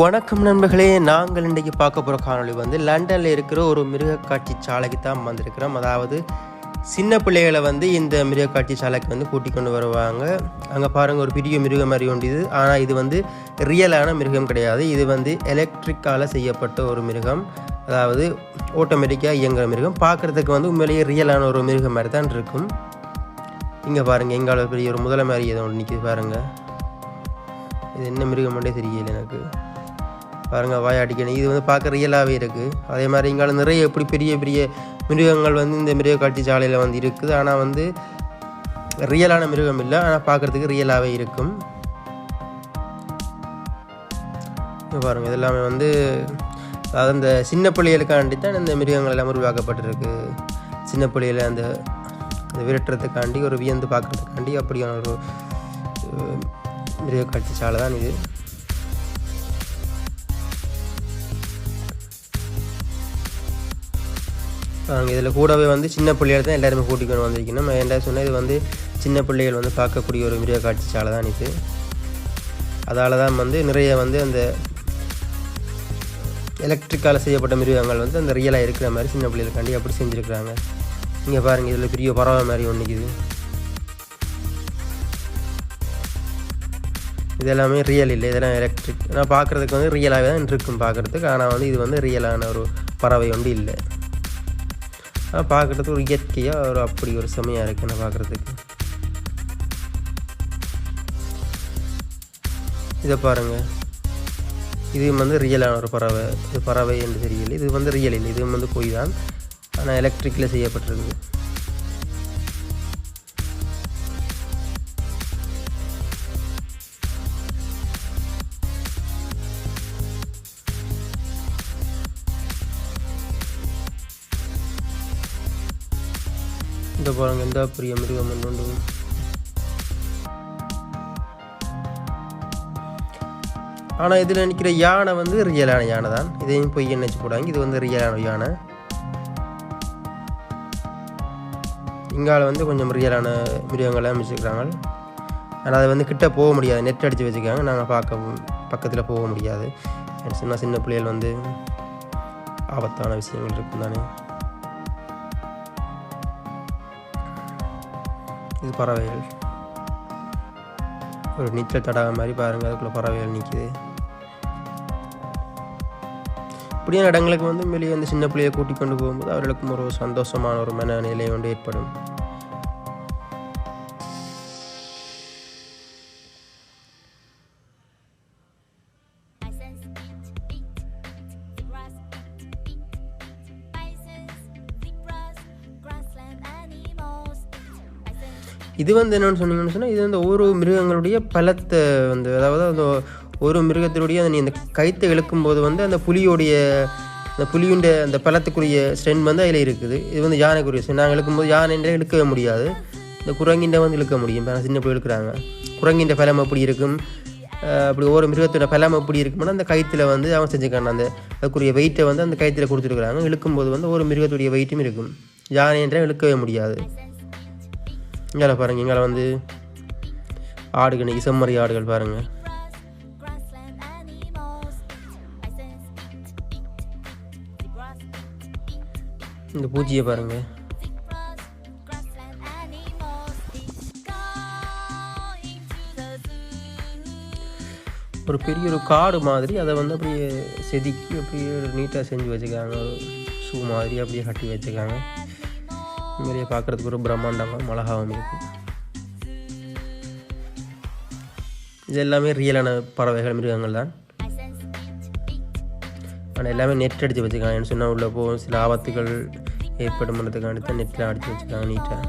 வணக்கம் நண்பர்களே நாங்கள் இன்றைக்கி பார்க்க போகிற காணொலி வந்து லண்டனில் இருக்கிற ஒரு மிருகக்காட்சி சாலைக்கு தான் வந்திருக்கிறோம். அதாவது சின்ன பிள்ளைகளை வந்து இந்த மிருகக்காட்சி சாலைக்கு வந்து கூட்டிக் கொண்டு வருவாங்க. அங்கே பாருங்கள் ஒரு பெரிய மிருகம் மாதிரி ஒன்று இது ஆனால் இது வந்து ரியலான மிருகம் கிடையாது. இது வந்து எலக்ட்ரிக்கால் செய்யப்பட்ட ஒரு மிருகம். அதாவது ஆட்டோமேட்டிக்காக இயங்குகிற மிருகம். பார்க்குறதுக்கு வந்து உண்மையிலேயே ரியலான ஒரு மிருகம் மாதிரி தான் இருக்கும். இங்கே பாருங்கள் எங்கால பெரிய ஒரு முதலை மாதிரி ஏதோ ஒன்று நிற்கிது பாருங்கள் இது என்ன மிருகம்ன்றே தெரியல எனக்கு. பாருங்க வாய் அடிக்கணும். இது வந்து பார்க்க ரியலாகவே இருக்குது அதே மாதிரி இங்கால நிறைய எப்படி பெரிய பெரிய மிருகங்கள் வந்து இந்த மிருக காட்சி சாலையில் வந்து இருக்குது. ஆனால் வந்து ரியலான மிருகம் இல்லை. ஆனால் பார்க்குறதுக்கு ரியலாகவே இருக்கும். பாருங்க இதெல்லாமே வந்து அதாவது அந்த சின்ன பிள்ளைகளுக்காண்டி தான் இந்த மிருகங்கள் எல்லாம் உருவாக்கப்பட்டிருக்கு. சின்ன பிள்ளைகளை அந்த அந்த விரட்டுறதுக்காண்டி ஒரு வியந்து பார்க்குறதுக்காண்டி அப்படியான ஒரு மிருக காட்சி சாலை தான் இது. நாங்கள் இதில் கூடவே வந்து சின்ன பிள்ளைகள் தான் எல்லாருமே கூட்டிக்கொண்டு வந்திருக்கணும். நான் என்ன சொன்னேன் இது வந்து சின்ன பிள்ளைகள் வந்து பார்க்கக்கூடிய ஒரு மிருக காட்சி சாலை தான் இது. அதால் தான் வந்து நிறைய வந்து அந்த எலக்ட்ரிக்கால் செய்யப்பட்ட மிருகங்கள் வந்து அந்த ரியலாக இருக்கிற மாதிரி சின்ன பிள்ளைகளுக்காண்டி அப்படி செஞ்சுருக்குறாங்க. இங்கே பாருங்கள் இதில் பெரிய பறவை மாதிரி ஒன்று இதெல்லாமே இது ரியல் இல்லை இதெல்லாம் எலக்ட்ரிக் ஆனால் பார்க்குறதுக்கு வந்து ரியலாகவே தான் இருக்கும் பார்க்குறதுக்கு. ஆனால் வந்து இது வந்து ரியலான ஒரு பறவை ஒன்று இல்லை. ஆனால் பார்க்குறதுக்கு ஒரு இயற்கையாக ஒரு அப்படி ஒரு செமையாக இருக்குது நான் பார்க்குறதுக்கு. இதை பாருங்கள் இது வந்து ரியலான ஒரு பறவை. இது பறவை என்று தெரியல இது வந்து ரியல் இல்லை. இது வந்து பொய் தான் ஆனால் எலக்ட்ரிக்கில் செய்யப்பட்டிருக்கு இந்த பாருங்க எந்த பெரிய மிருகம் ஒன்று ஆனால் இதில் நிற்கிற யானை வந்து ரியலான யானை தான். இதையும் பொய் நினச்சி போடாங்க இது வந்து ரியலான யானை. இங்கால வந்து கொஞ்சம் ரியலான மிருகங்களை அமைச்சிருக்கிறாங்க ஆனால் அதை வந்து கிட்ட போக முடியாது. நெட் அடித்து வச்சுருக்காங்க. நாங்கள் பார்க்க பக்கத்தில் போக முடியாது. சின்ன சின்ன பிள்ளைகள் வந்து ஆபத்தான விஷயங்கள் இருக்கும் தானே இது பறவைகள். ஒரு நீச்சல் தடாகம் மாதிரி பாருங்கள் அதுக்குள்ளே பறவைகள் நிற்கிது இப்படியான இடங்களுக்கு வந்து வெளியே வந்து சின்ன பிள்ளையை கூட்டிக் கொண்டு போகும்போது அவர்களுக்கும் ஒரு சந்தோஷமான ஒரு மனநிலை ஒன்று ஏற்படும். இது வந்து என்னென்னு சொன்னீங்கன்னு சொன்னால் இது வந்து ஒவ்வொரு மிருகங்களுடைய பலத்தை வந்து அதாவது அந்த ஒரு மிருகத்தினுடைய அந்த நீ அந்த கைத்தை இழுக்கும்போது வந்து அந்த புலியோடைய அந்த புலியுண்ட அந்த பலத்துக்குரிய ஸ்ட்ரென்த் வந்து அதில் இருக்குது. இது வந்து யானைக்குரிய strength. நாங்கள் இழுக்கும்போது யானைன்ற இழுக்கவே முடியாது. இந்த குரங்கின்ற வந்து இழுக்க முடியும். இப்போ சின்ன பிள்ளை இழுக்கிறாங்க. குரங்கின்ற பலம் எப்படி இருக்கும்? அப்படி ஒவ்வொரு மிருகத்தோட பலம் எப்படி இருக்கும்னா அந்த கயிற்றுல வந்து அவன் செஞ்சுக்கான அந்த அதுக்குரிய வெயிட்டை வந்து அந்த கயத்தில் கொடுத்துருக்குறாங்க. இழுக்கும்போது வந்து ஒரு மிருகத்துடைய வெயிட்டும் இருக்கும். யானை என்றால் இழுக்கவே முடியாது. இங்கே பாருங்கள் இங்கே வந்து ஆடுகள் இன்னைக்கு செம்மறி ஆடுகள் பாருங்கள் இந்த பூச்சியை பாருங்க. ஒரு பெரிய ஒரு காடு மாதிரி அதை வந்து அப்படியே செதுக்கி அப்படியே நீட்டாக செஞ்சு வச்சுருக்காங்க ஷூ மாதிரி அப்படியே கட்டி வச்சுருக்காங்க உண்மையிலேயே பார்க்குறதுக்கு ஒரு பிரம்மாண்டமாக மிளகாவும் இருக்கும் இது எல்லாமே ரியலான பறவைகள் மிருகங்கள் தான். ஆனால் எல்லாமே நெட் அடித்து வச்சுருக்காங்க. சொன்னால் உள்ளே போகும் சில ஆபத்துகள் ஏற்படும்ன்றதுக்காண்டி தான் நெட்டில் அடித்து வச்சுருக்காங்க நீட்டாக